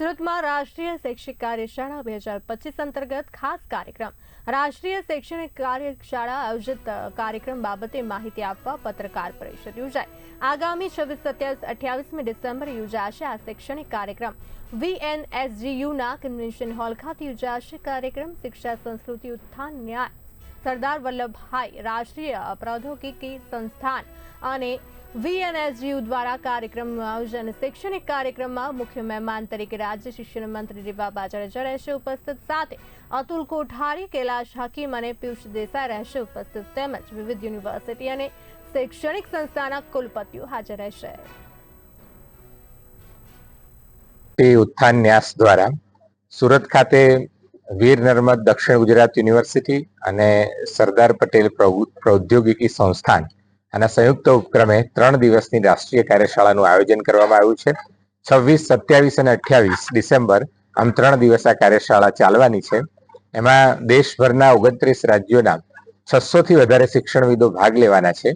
સુરતમાં રાષ્ટ્રીય શૈક્ષિક કાર્યશાળા બે હજાર પચીસ અંતર્ગત ખાસ કાર્યક્રમ. રાષ્ટ્રીય શૈક્ષણિક કાર્યશાળા આયોજિત કાર્યક્રમ બાબતે માહિતી આપવા પત્રકાર પરિષદ યોજાઈ. આગામી છવ્વીસ, સત્યાવીસ, અઠ્યાવીસમી ડિસેમ્બર યોજાશે આ શૈક્ષણિક કાર્યક્રમ. વીએનએસજીયુના કન્વેન્શન હોલ ખાતે યોજાશે કાર્યક્રમ. શિક્ષા સંસ્કૃતિ ઉત્થાન ન્યાય સરદાર વલ્લભભાઈ રાષ્ટ્રીય પ્રૌદ્યોગિકી સંસ્થાન અને વીએનએસજીયુ દ્વારા કાર્યક્રમનું આયોજન શૈક્ષણિક કાર્યક્રમમાં મુખ્ય મહેમાન તરીકે રાજ્ય શિક્ષણ મંત્રી જાડેજા રહેશે ઉપસ્થિત સાથે અતુલ કોઠારી, કૈલાશ હકીમ અને પિયુષ દેસાઈ રહેશે ઉપસ્થિત તેમજ વિવિધ યુનિવર્સિટી અને શૈક્ષણિક સંસ્થાના કુલપતિઓ હાજર રહેશે. ઉત્થાન ન્યાસ દ્વારા સુરત ખાતે વીર નર્મદ દક્ષિણ ગુજરાત યુનિવર્સિટી અને સરદાર પટેલ પ્રૌ- પ્રૌદ્યોગિકી સંસ્થાન. આના સંયુક્ત ઉપક્રમે ત્રણ દિવસની રાષ્ટ્રીય કાર્યશાળાનું આયોજન કરવામાં આવ્યું છે. છવ્વીસ, સત્યાવીસ અને અઠ્યાવીસ ડિસેમ્બર આમ ત્રણ દિવસ આ કાર્યશાળા ચાલવાની છે. એમાં દેશભરના ઓગણત્રીસ રાજ્યોના છસોથી વધારે શિક્ષણવિદો ભાગ લેવાના છે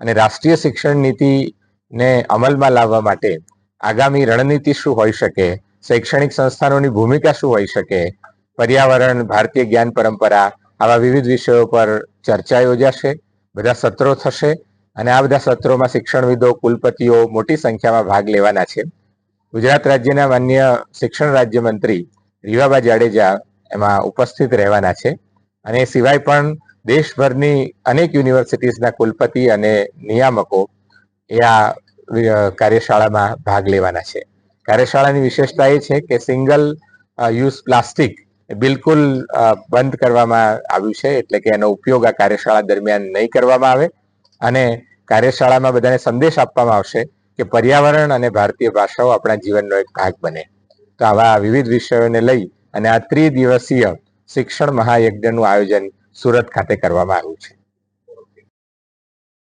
અને રાષ્ટ્રીય શિક્ષણ નીતિને અમલમાં લાવવા માટે આગામી રણનીતિ શું હોઈ શકે, શૈક્ષણિક સંસ્થાનોની ભૂમિકા શું હોઈ શકે પર્યાવરણ, ભારતીય જ્ઞાન પરંપરા આવા વિવિધ વિષયો પર ચર્ચા યોજાશે, બધા સત્રો થશે અને આ બધા સત્રોમાં શિક્ષણવિદો, કુલપતિઓ મોટી સંખ્યામાં ભાગ લેવાના છે. ગુજરાત રાજ્યના માન્ય શિક્ષણ રાજ્યમંત્રી રીવાબા જાડેજા એમાં ઉપસ્થિત રહેવાના છે અને એ સિવાય પણ દેશભરની અનેક યુનિવર્સિટીઝના કુલપતિ અને નિયામકો એ આ કાર્યશાળામાં ભાગ લેવાના છે. કાર્યશાળાની વિશેષતા એ છે કે સિંગલ યુઝ પ્લાસ્ટિક બિલકુલ બંધ કરવામાં આવ્યું છે, એટલે કે એનો ઉપયોગ આ કાર્યશાળા દરમિયાન નહીં કરવામાં આવે. અને કાર્યશાળામાં બધાને સંદેશ આપવામાં આવશે કે પર્યાવરણ અને ભારતીય ભાષાઓ આપણા જીવનનો એક ભાગ બને. તો આવા વિવિધ વિષયોને લઈ અને આ ત્રિદિવસીય શિક્ષણ મહાયજ્ઞનું આયોજન સુરત ખાતે કરવામાં આવ્યું છે.